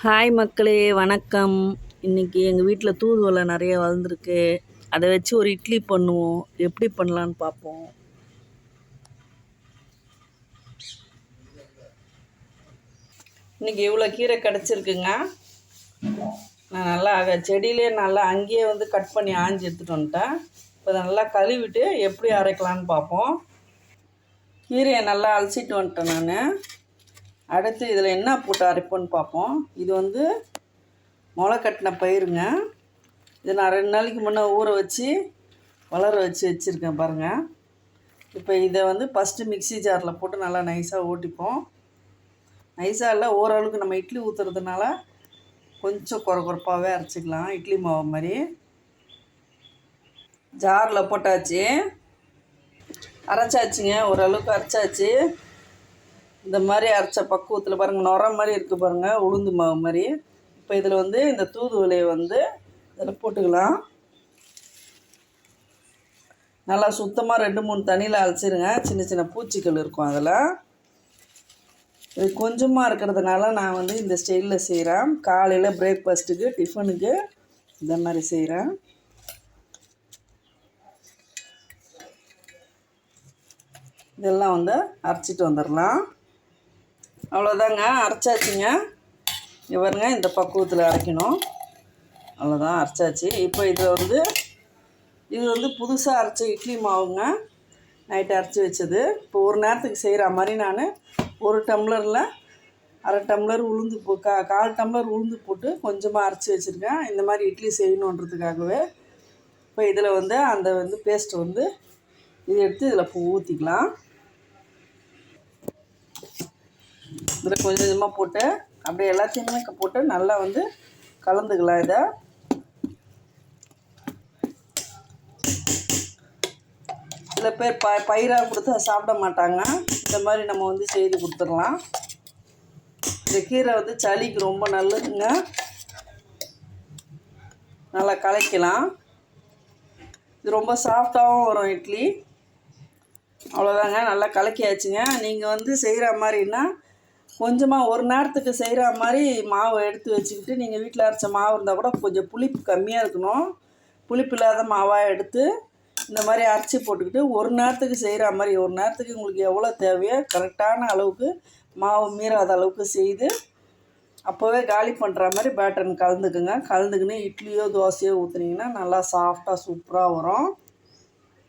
Hi மக்களே வணக்கம். இன்றைக்கி எங்கள் வீட்டில் தூதுவலை நிறைய வளர்ந்துருக்கு. அதை வச்சு ஒரு இட்லி பண்ணுவோம். எப்படி பண்ணலான்னு பார்ப்போம். இன்றைக்கி இவ்வளோ கீரை கிடச்சிருக்குங்க. நான் நல்லா செடியிலே நல்லா அங்கேயே வந்து கட் பண்ணி ஆஞ்சி எடுத்துகிட்டு வந்துட்டேன். இப்போ அதை நல்லா கழுவிட்டு எப்படி அரைக்கலான்னு பார்ப்போம். கீரையை நல்லா அலசிட்டு வந்துட்டேன் நான். அடுத்து இதில் என்ன போட்டு அரைப்போன்னு பார்ப்போம். இது வந்து முளை கட்டின பயிருங்க. இது நான் ரெண்டு நாளைக்கு முன்னே ஊற வச்சு வளர வச்சு வச்சுருக்கேன் பாருங்கள் இப்போ இதை வந்து ஃபஸ்ட்டு மிக்சி ஜாரில் போட்டு நல்லா நைஸாக ஓட்டிப்போம். நைஸாக இல்லை ஓரளவுக்கு நம்ம இட்லி ஊற்றுறதுனால கொஞ்சம் குறை குறைப்பாகவே அரைச்சிக்கலாம் இட்லி மாவு மாதிரி. ஜாரில் போட்டாச்சு. அரைச்சாச்சுங்க ஓரளவுக்கு அரைச்சாச்சு. இந்த மாதிரி அரைச்ச பக்குவத்தில் பாருங்கள் நுர மாதிரி இருக்குது பாருங்கள் உளுந்து மாவு மாதிரி. இப்போ இதில் வந்து இந்த தூதுவலையை வந்து இதில் போட்டுக்கலாம். நல்லா சுத்தமாக ரெண்டு மூணு தண்ணியில் அலசிடுங்க சின்ன சின்ன பூச்சிகள் இருக்கும் அதில். இது கொஞ்சமாக இருக்கிறதுனால நான் வந்து இந்த ஸ்டைலில் செய்கிறேன் காலையில் பிரேக்ஃபாஸ்ட்டுக்கு டிஃபனுக்கு இந்த மாதிரி செய்கிறேன் இதெல்லாம் வந்து அரைச்சிட்டு வந்துடலாம். அவ்வளோதாங்க அரைச்சாச்சுங்க. இவருங்க இந்த பக்குவத்தில் அரைக்கணும். அவ்வளோதான் அரைச்சாச்சு. இப்போ இதில் வந்து இது வந்து புதுசாக அரைச்ச இட்லி மாவுங்க நைட்டு அரைச்சி வச்சது. இப்போ ஒரு நேரத்துக்கு செய்கிற மாதிரி நான் ஒரு டம்ளரில் அரை டம்ளர் உளுந்து போ கா கால் டம்ளர் உளுந்து போட்டு கொஞ்சமாக அரைச்சி வச்சுருக்கேன். இந்த மாதிரி இட்லி செய்யணுன்றதுக்காகவே. இப்போ இதில் வந்து அந்த வந்து பேஸ்ட்டை வந்து இது எடுத்து இதில் ஊற்றிக்கலாம் இதில் கொஞ்சம் கொஞ்சமாக போட்டு அப்படியே எல்லாத்தையுமே போட்டு நல்லா வந்து கலந்துக்கலாம் இதை. சில பேர் ப பயிராக கொடுத்தா சாப்பிட மாட்டாங்க. இந்த மாதிரி நம்ம வந்து செய்து கொடுத்துடலாம். இந்த கீரை வந்து சளிக்கு ரொம்ப நல்லதுங்க. நல்லா கலைக்கலாம். இது ரொம்ப சாஃப்டாகவும் வரும் இட்லி. அவ்வளோதாங்க நல்லா கலக்கியாச்சுங்க. நீங்கள் வந்து செய்கிற மாதிரின்னா கொஞ்சமாக ஒரு நேரத்துக்கு செய்கிற மாதிரி மாவை எடுத்து வச்சுக்கிட்டு நீங்கள் வீட்டில் அரைச்ச மாவு இருந்தால் கூட கொஞ்சம் புளிப்பு கம்மியாக இருக்கணும். புளிப்பு இல்லாத மாவாக எடுத்து இந்த மாதிரி அரைச்சி போட்டுக்கிட்டு ஒரு நேரத்துக்கு செய்கிற மாதிரி ஒரு நேரத்துக்கு உங்களுக்கு எவ்வளோ தேவையோ கரெக்டான அளவுக்கு மாவு மீறாத அளவுக்கு செய்து அப்போவே காலி பண்ணுற மாதிரி பேட்டர்ன் கலந்துக்குங்க. கலந்துக்கின்னு இட்லியோ தோசையோ ஊற்றுனீங்கன்னா நல்லா சாஃப்டாக சூப்பராக வரும்.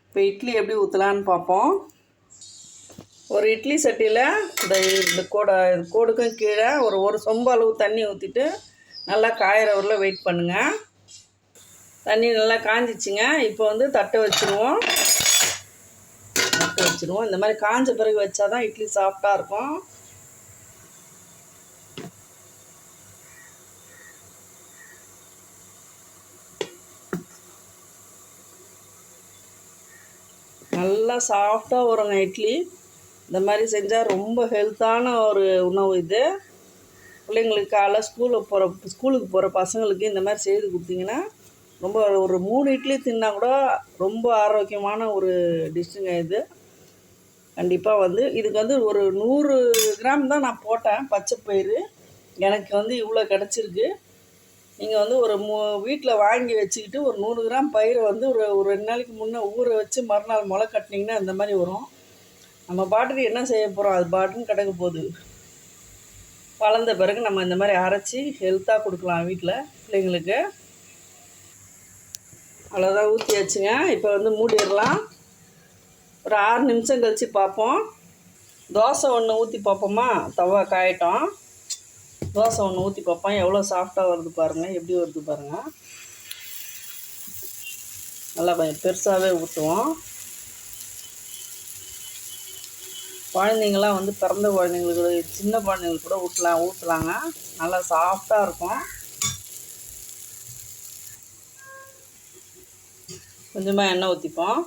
இப்போ இட்லி எப்படி ஊற்றலான்னு பார்ப்போம். ஒரு இட்லி சட்டியில் இந்த இந்த கோடை கோடுக்கும் கீழே ஒரு ஒரு சொம்பு அளவு தண்ணி ஊற்றிட்டு நல்லா காயிற வரல வெயிட் பண்ணுங்கள் தண்ணி நல்லா காஞ்சிச்சுங்க. இப்போ வந்து தட்டை வச்சுருவோம். தட்டை வச்சுருவோம். இந்த மாதிரி காஞ்ச பிறகு வச்சா தான் இட்லி சாஃப்டாக இருக்கும். நல்லா சாஃப்டாக வருங்க இட்லி. இந்த மாதிரி செஞ்சால் ரொம்ப ஹெல்த்தான ஒரு உணவு இது. பிள்ளைங்களுக்கு காலைல ஸ்கூலுக்கு போகிற ஸ்கூலுக்கு போகிற பசங்களுக்கு இந்த மாதிரி செய்து கொடுத்தீங்கன்னா ரொம்ப ஒரு மூணு இட்லி தின்னா கூட ரொம்ப ஆரோக்கியமான ஒரு டிஷ்ஷுங்க இது. கண்டிப்பாக வந்து இதுக்கு வந்து ஒரு நூறு கிராம் தான் நான் போட்டேன் பச்சை பயிறு. எனக்கு வந்து இவ்வளோ கிடச்சிருக்கு. நீங்கள் வந்து ஒரு மூ வீட்டில் வாங்கி வச்சுக்கிட்டு ஒரு நூறு கிராம் பயிரை வந்து ஒரு ஒரு ரெண்டு நாளைக்கு முன்னே ஊற வச்சு மறுநாள் முளை கட்டினீங்கன்னா இந்த மாதிரி வரும். நம்ம பாட்டுக்கு என்ன செய்ய போகிறோம் அது பாட்டுன்னு கிடக்க போகுது. வளர்ந்த பிறகு நம்ம இந்த மாதிரி அரைச்சி ஹெல்த்தாக கொடுக்கலாம் வீட்டில் பிள்ளைங்களுக்கு. அவ்வளோதான் ஊற்றியாச்சுங்க இப்போ வந்து மூடிடலாம். ஒரு ஆறு நிமிஷம் கழித்து பார்ப்போம். தோசை ஒன்று ஊற்றி பார்ப்போமா? தவா காயட்டும். தோசை ஒன்று ஊற்றி பார்ப்போம். எவ்வளோ சாஃப்டாக வருது பாருங்கள் எப்படி வருது பாருங்கள் நல்லா பெருசாகவே ஊற்றுவோம் குழந்தைங்கள்லாம் வந்து பிறந்த குழந்தைங்களுக்கு சின்ன குழந்தைங்களுக்கு கூட ஊட்டலாம் ஊற்றலாங்க நல்லா சாஃப்டாக இருக்கும். கொஞ்சமாக எண்ணெய் ஊற்றிப்போம்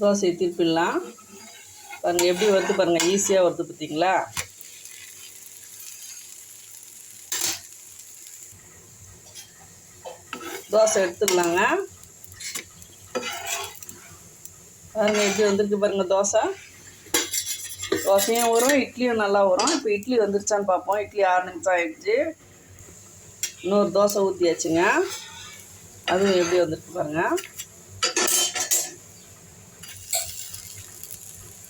தோசையை திருப்பிடலாம். பாருங்கள் எப்படி வருது பாருங்கள் ஈஸியாக வறுத்து பார்த்தீங்களா? தோசை எடுத்துக்கலாங்க பாருங்கள் எப்படி வந்திருக்கு பாருங்கள் தோசை. தோசையும் வரும் இட்லியும் நல்லா வரும் இப்போ இட்லி வந்துருச்சான்னு பார்ப்போம். இட்லி ஆறு நிமிஷம் ஆகிடுச்சு இன்னொரு தோசை ஊற்றியாச்சுங்க அதுவும் எப்படி வந்துருக்கு பாருங்க.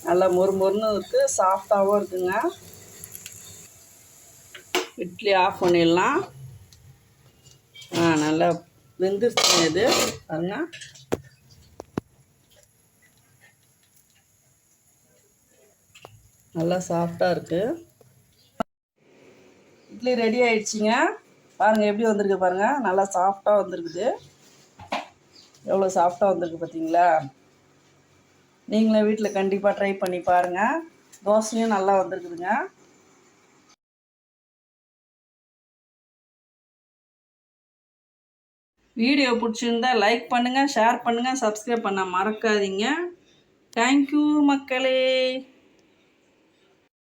நல்லா மொறு மொறுன்னு இருக்குது சாஃப்டாகவும் இருக்குங்க. இட்லி ஆஃப் பண்ணிடலாம். ஆ நல்லா வெந்துருச்சுங்க இது. பாருங்க. நல்லா சாஃப்டாக இருக்குது இட்லி ரெடி ஆயிடுச்சுங்க. பாருங்கள் எப்படி வந்திருக்கு பாருங்கள் நல்லா சாஃப்டாக வந்திருக்குது. எவ்வளோ சாஃப்டாக வந்திருக்கு பார்த்தீங்களா நீங்களே வீட்டில் கண்டிப்பாக ட்ரை பண்ணி பாருங்கள் தோசையும் நல்லா வந்திருக்குதுங்க. வீடியோ பிடிச்சிருந்தா லைக் பண்ணுங்கள் ஷேர் பண்ணுங்கள் சப்ஸ்கிரைப் பண்ண மறக்காதீங்க. தேங்க்யூ மக்களே.